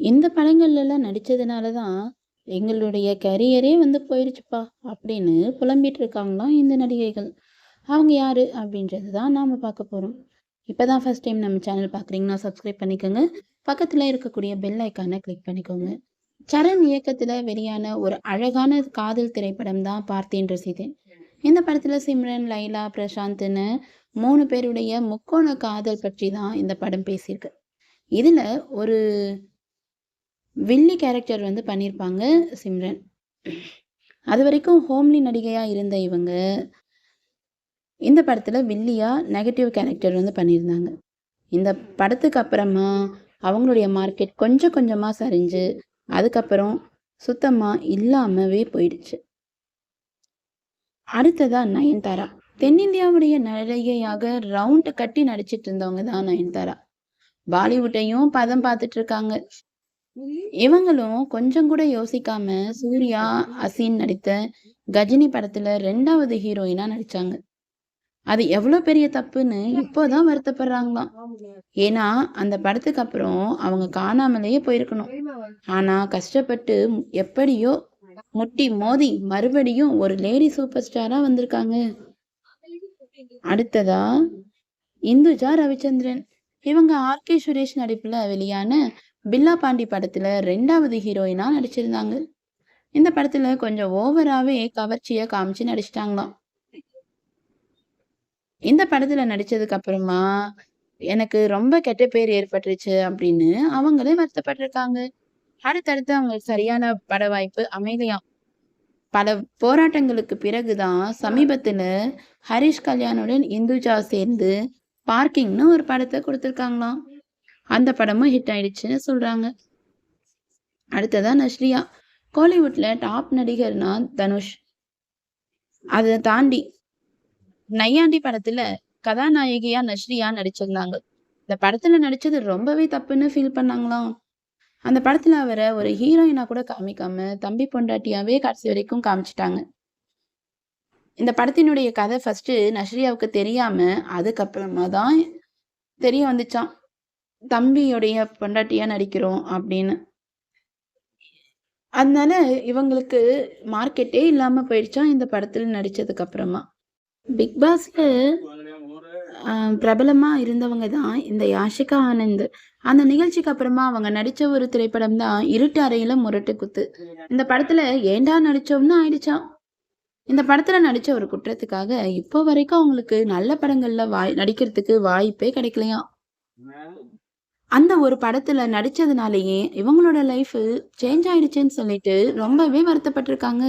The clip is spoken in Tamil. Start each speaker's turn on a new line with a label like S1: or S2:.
S1: இந்த படங்கள்லாம் நடித்ததுனால தான், எங்களுடைய கரியரே வந்து போயிடுச்சுப்பா! அப்படின்னு புலம்பிட்டு இருக்காங்களாம் இந்த நடிகைகள். அவங்க யார் அப்படின்றது தான் நாம் பார்க்க போகிறோம் இப்போ தான் ஃபர்ஸ்ட் டைம் நம்ம சேனல் பார்க்குறீங்கன்னா சப்ஸ்கிரைப் பண்ணிக்கோங்க. பக்கத்தில் இருக்கக்கூடிய பெல் ஐக்கானை கிளிக் பண்ணிக்கோங்க. சரண் இயக்கத்தில் வெளியான ஒரு அழகான காதல் திரைப்படம் தான் பார்த்தேன் ரசித்தேன். இந்த படத்தில் சிம்ரன், லைலா, பிரசாந்த்னு மூணு பேருடைய முக்கோண காதல் பற்றி தான் இந்த படம் பேசியிருக்கு. இதில் ஒரு வில்லி கேரக்டர் வந்து பண்ணியிருப்பாங்க சிம்ரன். அது வரைக்கும் ஹோம்லி நடிகையா இருந்த இவங்க, இந்த படத்துல வில்லியா நெகட்டிவ் கேரக்டர் வந்து பண்ணியிருந்தாங்க. இந்த படத்துக்கு அப்புறமா அவங்களுடைய மார்க்கெட் கொஞ்சம் கொஞ்சமா சரிஞ்சு, அதுக்கப்புறம் சுத்தமா இல்லாமவே போயிடுச்சு. அடுத்ததா நயன்தாரா. தென்னிந்தியாவுடைய நடிகையாக ரவுண்ட் கட்டி நடிச்சிட்டு இருந்தவங்க தான் நயன்தாரா. பாலிவுட்டையும் பதம் பார்த்துட்டு இருக்காங்க. இவங்களும் கொஞ்சம் கூட யோசிக்காம சூர்யா, அசின் நடித்த கஜினி படத்துல ரெண்டாவது ஹீரோயினா நடிச்சாங்க. அது எவ்வளவு பெரிய தப்புன்னு இப்போதான் வருத்தப்படுறாங்களாம். ஏன்னா, அந்த படத்துக்கு அப்புறம் அவங்க காணாமலேயே போயிருக்கணும். ஆனா கஷ்டப்பட்டு எப்படியோ முட்டி மோதி மறுபடியும் ஒரு லேடி சூப்பர் ஸ்டாரா வந்திருக்காங்க. அடுத்ததா இந்துஜா ரவிச்சந்திரன். இவங்க ஆர்.கே. சுரேஷ் நடிப்புல வெளியான பில்லா பாண்டி படத்துல ரெண்டாவது ஹீரோயினா நடிச்சிருந்தாங்க. இந்த படத்துல கொஞ்சம் ஓவராகவே கவர்ச்சியை காமிச்சு நடிச்சிட்டாங்களாம். இந்த படத்துல நடிச்சதுக்கு அப்புறமா, எனக்கு ரொம்ப கெட்ட பேர் ஏற்பட்டுருச்சு அப்படின்னு அவங்களே வருத்தப்பட்டிருக்காங்க அடுத்தடுத்து அவங்களுக்கு சரியான பட வாய்ப்பு அமைதியாம் பல போராட்டங்களுக்கு பிறகு தான் சமீபத்துல ஹரிஷ் கல்யாணுடன் இந்துஜா சேர்ந்து பார்க்கிங்னு ஒரு படத்தை கொடுத்துருக்காங்களாம் அந்த படமும் ஹிட் ஆயிடுச்சுன்னு சொல்றாங்க. அடுத்ததான் நஸ்ரியா. கோலிவுட்ல டாப் நடிகர்னா தனுஷ். அதை தாண்டி நையாண்டி படத்துல கதாநாயகியா நஸ்ரியா நடிச்சிருந்தாங்க. இந்த படத்துல நடிச்சது ரொம்பவே தப்புன்னு ஃபீல் பண்ணாங்களாம். அந்த படத்துல அவரை ஒரு ஹீரோயினா கூட காமிக்காம, தம்பி பொண்டாட்டியாவே கடைசி வரைக்கும் காமிச்சிட்டாங்க இந்த படத்தினுடைய கதை ஃபர்ஸ்ட் நஸ்ரியாவுக்கு தெரியாம, அதுக்கப்புறமா தான் தெரிய வந்துச்சாம். தம்பியுடைய பொண்டாட்டியா நடிக்கிறோம் அப்படின்னு. அதனால இவங்களுக்கு மார்க்கெட்டே இல்லாம போயிடுச்சா இந்த படத்துல நடிச்சதுக்கு அப்புறமா. பிக் பாஸ்ல பிரபலமா இருந்தவங்க தான் இந்த யாஷிகா ஆனந்த். அந்த நிகழ்ச்சிக்கு அப்புறமா அவங்க நடிச்ச ஒரு திரைப்படம் தான் இருட்டு அறையில முரட்டு குத்து. இந்த படத்துல ஏண்டா நடிச்சோம்னு ஆயிடுச்சாம். இந்த படத்துல நடிச்ச ஒரு குற்றத்துக்காக இப்போ வரைக்கும் அவங்களுக்கு நல்ல படங்கள்ல வாய் நடிக்கிறதுக்கு வாய்ப்பே கிடைக்கலையாம். அந்த ஒரு படத்துல நடிச்சதுனாலேயே இவங்களோட லைஃப் சேஞ்ச் ஆயிடுச்சுன்னு சொல்லிட்டு ரொம்பவே வருத்தப்பட்டிருக்காங்க.